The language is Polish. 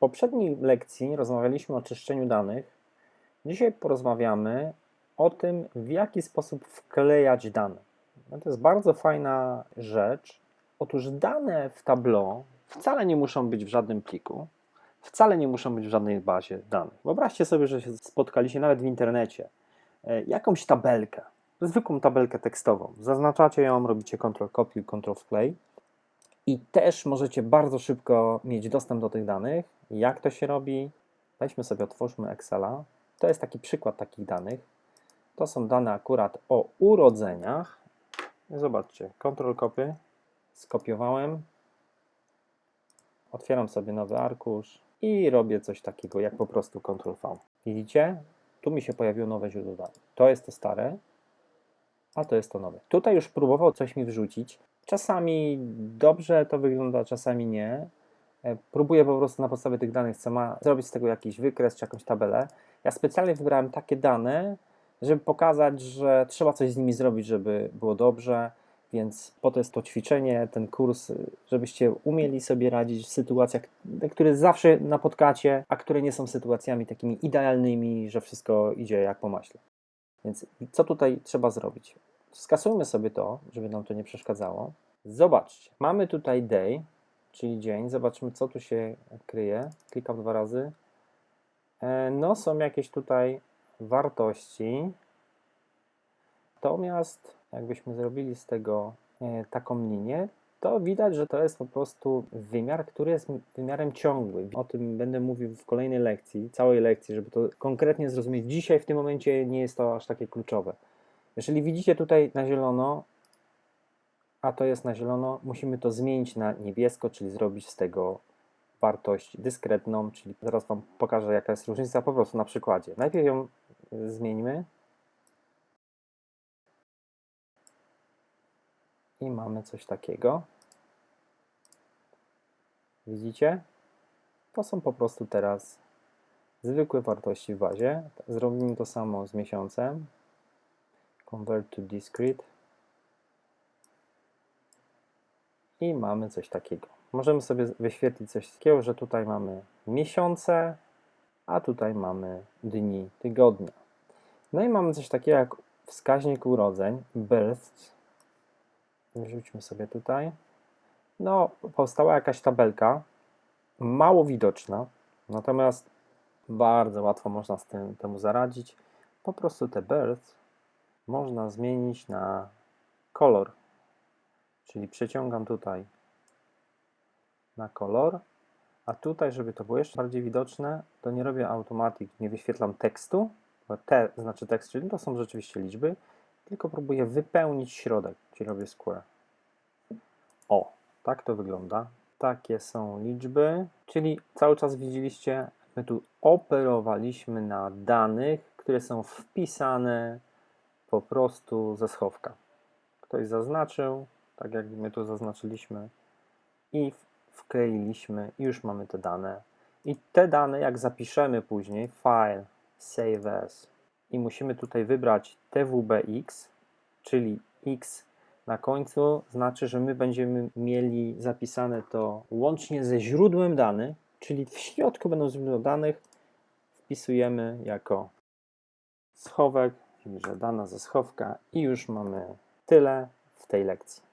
poprzedniej lekcji rozmawialiśmy o czyszczeniu danych. Dzisiaj porozmawiamy o tym, w jaki sposób wklejać dane. No to jest bardzo fajna rzecz. Otóż dane w Tableau wcale nie muszą być w żadnym pliku, wcale nie muszą być w żadnej bazie danych. Wyobraźcie sobie, że się spotkaliście nawet w internecie, e, jakąś tabelkę, zwykłą tabelkę tekstową. Zaznaczacie ją, robicie Ctrl Copy, Ctrl Wklej i też możecie bardzo szybko mieć dostęp do tych danych. Jak to się robi? Weźmy sobie, otwórzmy Excela. To jest taki przykład takich danych. To są dane akurat o urodzeniach. Zobaczcie, Ctrl Copy, skopiowałem, otwieram sobie nowy arkusz i robię coś takiego jak po prostu Ctrl V. Widzicie? Tu mi się pojawiło nowe źródło danych. To jest to stare, a to jest to nowe. Tutaj już próbował coś mi wrzucić. Czasami dobrze to wygląda, czasami nie. E, Próbuję po prostu na podstawie tych danych, co ma, zrobić z tego jakiś wykres czy jakąś tabelę. Ja specjalnie wybrałem takie dane, żeby pokazać, że trzeba coś z nimi zrobić, żeby było dobrze. Więc po to jest to ćwiczenie, ten kurs, żebyście umieli sobie radzić w sytuacjach, które zawsze napotkacie, a które nie są sytuacjami takimi idealnymi, że wszystko idzie jak po maśle. Więc co tutaj trzeba zrobić? Skasujmy sobie to, żeby nam to nie przeszkadzało. Zobaczcie, mamy tutaj day, czyli dzień. Zobaczmy, co tu się kryje. Klikam dwa razy. E, No, są jakieś tutaj wartości. Natomiast jakbyśmy zrobili z tego e, taką linię, to widać, że to jest po prostu wymiar, który jest wymiarem ciągłym. O tym będę mówił w kolejnej lekcji, całej lekcji, żeby to konkretnie zrozumieć. Dzisiaj w tym momencie nie jest to aż takie kluczowe. Jeżeli widzicie tutaj na zielono, a to jest na zielono, musimy to zmienić na niebiesko, czyli zrobić z tego wartość dyskretną, czyli zaraz Wam pokażę jaka jest różnica po prostu na przykładzie. Najpierw ją y, zmieńmy. I mamy coś takiego. Widzicie? To są po prostu teraz zwykłe wartości w bazie. Zrobimy to samo z miesiącem. Convert to discrete. I mamy coś takiego. Możemy sobie wyświetlić coś takiego, że tutaj mamy miesiące, a tutaj mamy dni tygodnia. No i mamy coś takiego jak wskaźnik urodzeń, births. Wrzućmy sobie tutaj. No, powstała jakaś tabelka, mało widoczna, natomiast bardzo łatwo można z tym temu zaradzić. Po prostu te births można zmienić na kolor. Czyli przeciągam tutaj na kolor, a tutaj, żeby to było jeszcze bardziej widoczne, to nie robię automatic, nie wyświetlam tekstu, bo te znaczy tekst, czyli to są rzeczywiście liczby, tylko próbuję wypełnić środek, czyli robię square. O, tak to wygląda. Takie są liczby, czyli cały czas widzieliście, my tu operowaliśmy na danych, które są wpisane po prostu ze schowka. Ktoś zaznaczył, tak jak my tu zaznaczyliśmy i wkleiliśmy i już mamy te dane. I te dane, jak zapiszemy później, file, save as i musimy tutaj wybrać tvbx, czyli x na końcu, znaczy, że my będziemy mieli zapisane to łącznie ze źródłem danych, czyli w środku będą źródła danych, wpisujemy jako schowek, że dana ze schowka i już mamy tyle w tej lekcji.